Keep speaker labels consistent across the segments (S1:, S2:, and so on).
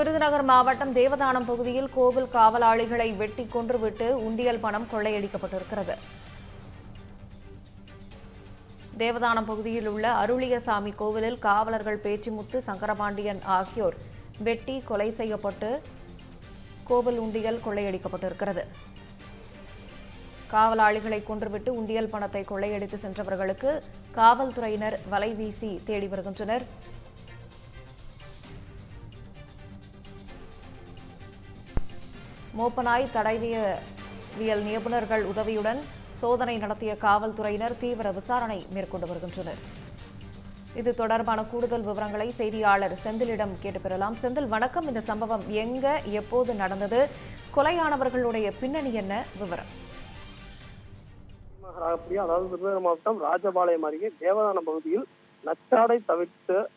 S1: விருதுநகர் மாவட்டம் தேவதானம் பகுதியில் கோவில் காவலாளிகளை வெட்டி கொன்றுவிட்டு உண்டியல் பணம் கொள்ளையடிக்கப்பட்டிருக்கிறது. தேவதானம் பகுதியில் உள்ள அருளியசாமி கோவிலில் காவலர்கள் பேச்சிமுத்து சங்கரபாண்டியன் ஆகியோர் வெட்டி கொலை செய்யப்பட்டு கோவில் உண்டியல் கொள்ளையடிக்கப்பட்டிருக்கிறது. காவலாளிகளை கொன்றுவிட்டு உண்டியல் பணத்தை கொள்ளையடித்து சென்றவர்களுக்கு காவல்துறையினர் வலை வீசி தேடி வருகின்றனர். மோப்பனாய் தடவியவியல் நிபுணர்கள் உதவியுடன் சோதனை நடத்திய காவல்துறையினர் தீவிர விசாரணை மேற்கொண்டு வருகின்றனர். இது தொடர்பான கூடுதல் விவரங்களை செய்தியாளர் செந்திலிடம் கேட்டு பெறலாம் செந்தில் வணக்கம். இந்த சம்பவம் எங்க எப்போது நடந்தது? கொலையானவர்களுடைய பின்னணி என்ன? விவரம்.
S2: அதாவது விருதுநகர் மாவட்டம் ராஜபாளையம் அருகே தேவதான பகுதியில் நச்சாடை தவிர்த்த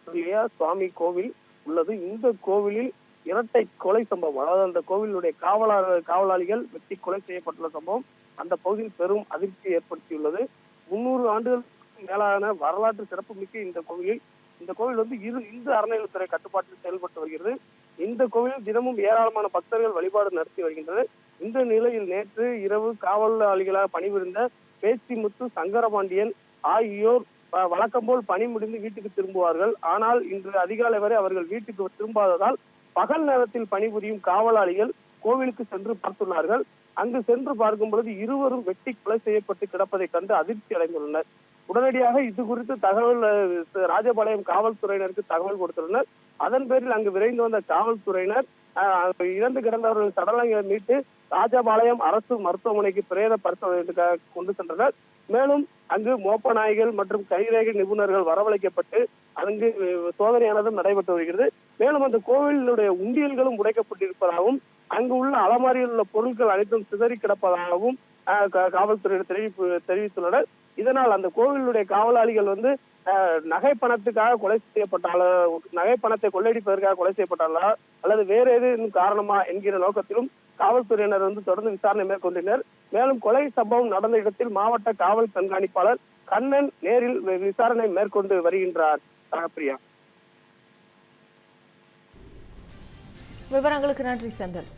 S2: சுவாமி கோவில் உள்ளது. இந்த கோவிலில் இரட்டை கொலை சம்பவம். அதாவது அந்த கோவிலுடைய காவலாளர் காவலாளிகள் வெட்டி கொலை செய்யப்பட்டுள்ள சம்பவம் அந்த பகுதியில் பெரும் அதிர்ச்சியை ஏற்படுத்தியுள்ளது. முன்னூறு ஆண்டுகளுக்கு மேலான வரலாற்று சிறப்புமிக்க இந்த கோவிலில் இந்த கோவில் வந்து இரு இந்து அறநிலையத்துறை கட்டுப்பாட்டில் செயல்பட்டு வருகிறது. இந்த கோவிலில் தினமும் ஏராளமான பக்தர்கள் வழிபாடு நடத்தி வருகின்றது இந்த நிலையில் நேற்று இரவு காவலாளிகளாக பணிபுரிந்த பேச்சிமுத்து சங்கரபாண்டியன் ஆகியோர் வழக்கம் போல் பணி முடிந்து வீட்டுக்கு திரும்புவார்கள். ஆனால் இன்று அதிகாலை வரை அவர்கள் வீட்டுக்கு திரும்பாததால் பகல் நேரத்தில் பணிபுரியும் காவலாளிகள் கோவிலுக்கு சென்று பார்த்துள்ளார்கள். அங்கு சென்று பார்க்கும் பொழுது இருவரும் வெட்டி கொலை செய்யப்பட்டு கிடப்பதை கண்டு அதிர்ச்சி அடைந்துள்ளனர். உடனடியாக இது குறித்து தகவல் ராஜபாளையம் காவல்துறையினருக்கு தகவல் கொடுத்துள்ளனர். அதன் பேரில் அங்கு விரைந்து வந்த காவல்துறையினர் அஹ், இறந்து கிடந்தவர்கள் சடலங்களை மீட்டு ராஜபாளையம் அரசு மருத்துவமனைக்கு பிரேத பரிசோதனைக்காக கொண்டு சென்றனர். மேலும் அங்கு மோப்ப நாய்கள் மற்றும் கைரேகை நிபுணர்கள் வரவழைக்கப்பட்டு அங்கு சோதனையானதும் நடைபெற்று வருகிறது. மேலும் அந்த கோவிலுடைய உண்டியல்களும் உடைக்கப்பட்டிருப்பதாகவும் அங்கு உள்ள அலமாரியில் உள்ள பொருட்கள் அனைத்தும் சிதறி கிடப்பதாகவும் காவல்துறையினர் தெரிவிப்பு தெரிவித்துள்ளனர். இதனால் அந்த கோவிலுடைய காவலாளிகள் வந்து நகை பணத்துக்காக கொலை செய்யப்பட்டாலோ நகை பணத்தை கொள்ளையடிப்பதற்காக கொலை செய்யப்பட்டாலா அல்லது வேற ஏதேனும் காரணமா என்கிற நோக்கத்திலும் காவல்துறையினர் வந்து தொடர்ந்து விசாரணை மேற்கொண்டனர். மேலும் கொலை சம்பவம் நடந்த இடத்தில் மாவட்ட காவல் கண்காணிப்பாளர் கண்ணன் நேரில் விசாரணை மேற்கொண்டு வருகின்றார். பிரியா
S1: விவரங்களுக்கு நன்றி செந்தில்